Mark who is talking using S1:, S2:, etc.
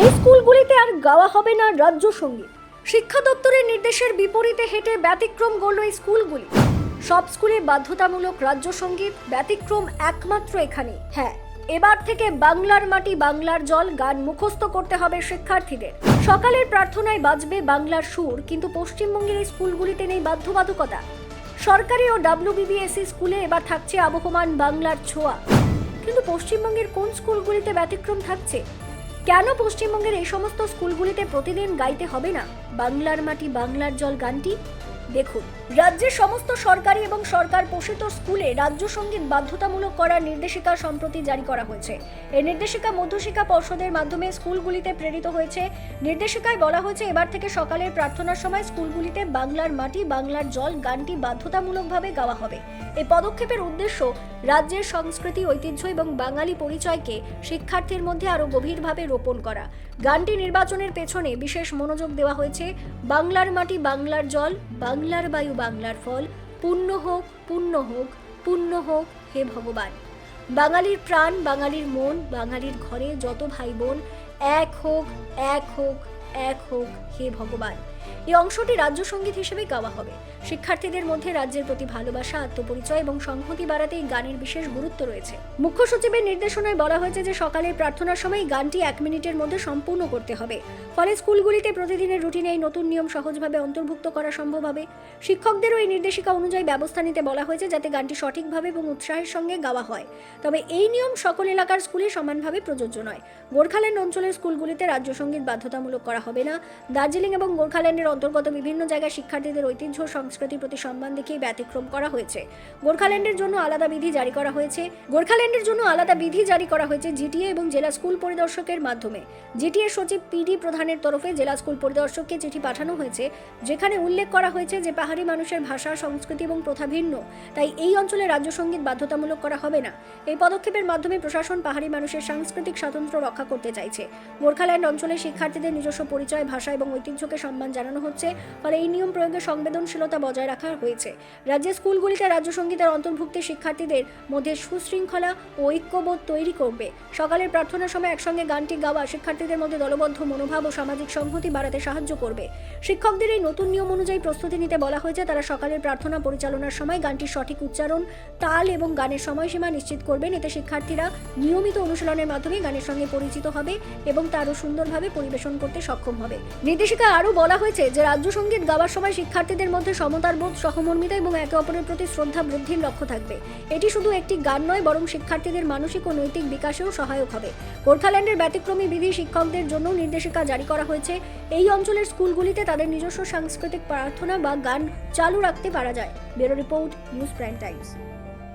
S1: এই স্কুলগুলিতে আর গাওয়া হবে না রাজ্য সংগীত। শিক্ষা দপ্তরের নির্দেশের বিপরীতে হেঁটে ব্যতিক্রম গড়ল এই স্কুলগুলি। সব স্কুলে বাধ্যতামূলক রাজ্য সংগীত, ব্যতিক্রম একমাত্র এখানে। হ্যাঁ এবার থেকে বাংলার মাটি বাংলার জল গান মুখস্থ করতে হবে শিক্ষার্থীদের। সকালের প্রার্থনায় বাজবে বাংলার সুর, কিন্তু পশ্চিমবঙ্গের এই স্কুলগুলিতে নেই বাধ্যবাধকতা। সরকারি ও ডাব্লিউবিবিএসসি স্কুলে এবার থাকছে আবহমান বাংলার ছোঁয়া। কিন্তু পশ্চিমবঙ্গের কোন স্কুলগুলিতে ব্যতিক্রম থাকছে? কেন পশ্চিমবঙ্গের এই সমস্ত স্কুলগুলিতে প্রতিদিন গাইতে হবে না? বাংলার মাটি বাংলার জল গানটি? দেখুন, রাজ্যের সমস্ত সরকারি এবং সরকার পোষিত স্কুলে রাজ্য সংগীত বাধ্যতামূলক করার নির্দেশিকা সম্প্রতি জারি করা হয়েছে। এই নির্দেশিকা মধ্যশিক্ষা পর্ষদের মাধ্যমে স্কুলগুলিতে প্রেরিত হয়েছে। নির্দেশিকায় বলা হয়েছে, এবার থেকে সকালের প্রার্থনার সময় স্কুলগুলিতে বাংলার মাটি, বাংলার জল, গানটি বাধ্যতামূলকভাবে গাওয়া হবে। এই পদক্ষেপের উদ্দেশ্য রাজ্যের সংস্কৃতি, ঐতিহ্য এবং বাঙালি পরিচয়কে শিক্ষার্থীর মধ্যে আরও গভীরভাবে রোপণ করা। গানটি নির্বাচনের পেছনে বিশেষ মনোযোগ দেওয়া হয়েছে। বাংলার মাটি, বাংলার জল বাংলার বায়ু বাংলার ফল পূর্ণ হোক পূর্ণ হোক পূর্ণ হোক, হে ভগবান। বাঙালির প্রাণ, বাঙালির মন, বাঙালির ঘরে যত ভাই বোন, এক হোক এক হোক এক হোক, হে ভগবান। এই অংশটি রাজ্য সংগীত হিসেবে গাওয়া হবে। শিক্ষার্থীদের মধ্যে রাজ্যের প্রতি ভালোবাসা, আত্মপরিচয় এবং সংহতি বাড়াতে এই গানের বিশেষ গুরুত্ব রয়েছে। মুখ্য সচিবের নির্দেশনায় বলা হয়েছে যে, সকালের প্রার্থনার সময় গানটি এক মিনিটের মধ্যে সম্পূর্ণ করতে হবে। ফলে স্কুলগুলিতে প্রতিদিনের রুটিনে এই নতুন নিয়ম সহজভাবে অন্তর্ভুক্ত করা সম্ভব হবে। শিক্ষকদেরও এই নির্দেশিকা অনুযায়ী ব্যবস্থা নিতে বলা হয়েছে যাতে গানটি সঠিকভাবে এবং উৎসাহের সঙ্গে গাওয়া হয়। তবে এই নিয়ম সকল এলাকার স্কুলে সমানভাবে প্রযোজ্য নয়। গোর্খাল্যান্ড অঞ্চলের স্কুলগুলিতে রাজ্য সংগীত বাধ্যতামূলক করা হবে না। দার্জিলিং এবং গোর্খাল্যান্ডের অন্তর্গত বিভিন্ন জায়গায় শিক্ষার্থীদের ঐতিহ্য, সংস্কৃতির প্রতি সম্মান দেখিয়ে ব্যতিক্রম করা হয়েছে। গোর্খাল্যান্ডের জন্য আলাদা বিধি জারি করা হয়েছে। গোর্খাল্যান্ডের জন্য আলাদা বিধি জারি করা হয়েছে জিটিএ এবং জেলা স্কুল পরিদর্শকের মাধ্যমে। জিটিএ সচিব পিডি প্রধানের তরফে জেলা স্কুল পরিদর্শককে চিঠি পাঠানো হয়েছে, যেখানে উল্লেখ করা হয়েছে যে পাহাড়ি মানুষের ভাষা, সংস্কৃতি এবং প্রথা ভিন্ন, তাই এই অঞ্চলে রাজ্য সংগীত বাধ্যতামূলক করা হবে না। এই পদক্ষেপের মাধ্যমে প্রশাসন পাহাড়ি মানুষের সাংস্কৃতিক স্বাতন্ত্র্য রক্ষা করতে চাইছে। গোর্খাল্যান্ড অঞ্চলে শিক্ষার্থীদের নিজস্ব পরিচয়, ভাষা এবং ঐতিহ্যকে সম্মান জানানো হচ্ছে। ফলে এই নিয়ম প্রয়োগে সংবেদনশীলতা বজায় রাখা হয়েছে। রাজ্যের স্কুলগুলিতে রাজ্য সঙ্গীতের অন্তর্ভুক্তি শিক্ষার্থীদের মধ্যে সুশৃঙ্খলা ও ঐক্যবোধ তৈরি করবে। সকালের প্রার্থনার সময় একসঙ্গে গানটি গাওয়া শিক্ষার্থীদের মধ্যে দলবদ্ধ মনোভাব ও সামাজিক সংহতি বাড়াতে সাহায্য করবে। শিক্ষকদের এই নতুন নিয়ম অনুযায়ী প্রস্তুতি নিতে বলা হয়েছে। তারা সকালের প্রার্থনা পরিচালনার সময় গানটির সঠিক উচ্চারণ, তাল এবং গানের সময়সীমা নিশ্চিত করবেন। এতে শিক্ষার্থীরা নিয়মিত অনুশীলনের মাধ্যমে গানের সঙ্গে পরিচিত হবে এবং তারও সুন্দরভাবে পরিবেশন করতে সক্ষম হবে। নির্দেশিকায় আরও বলা হয়েছে যে, রাজ্য সংগীত গাওয়ার সময় শিক্ষার্থীদের মধ্যে সমতার বোধ, সহমর্মিতা এবং একে অপরের প্রতি শ্রদ্ধা বৃদ্ধির লক্ষ্য থাকবে। এটি শুধু একটি গান নয়, বরং শিক্ষার্থীদের মানসিক ও নৈতিক বিকাশেও সহায়ক হবে। গোর্খাল্যান্ডের ব্যতিক্রমী বিধি শিক্ষকদের জন্য নির্দেশিকা জারি করা হয়েছে। এই অঞ্চলের স্কুলগুলিতে তাদের নিজস্ব সাংস্কৃতিক প্রার্থনা বা গান চালু রাখতে পারা যায়। Bureau report, news prime times.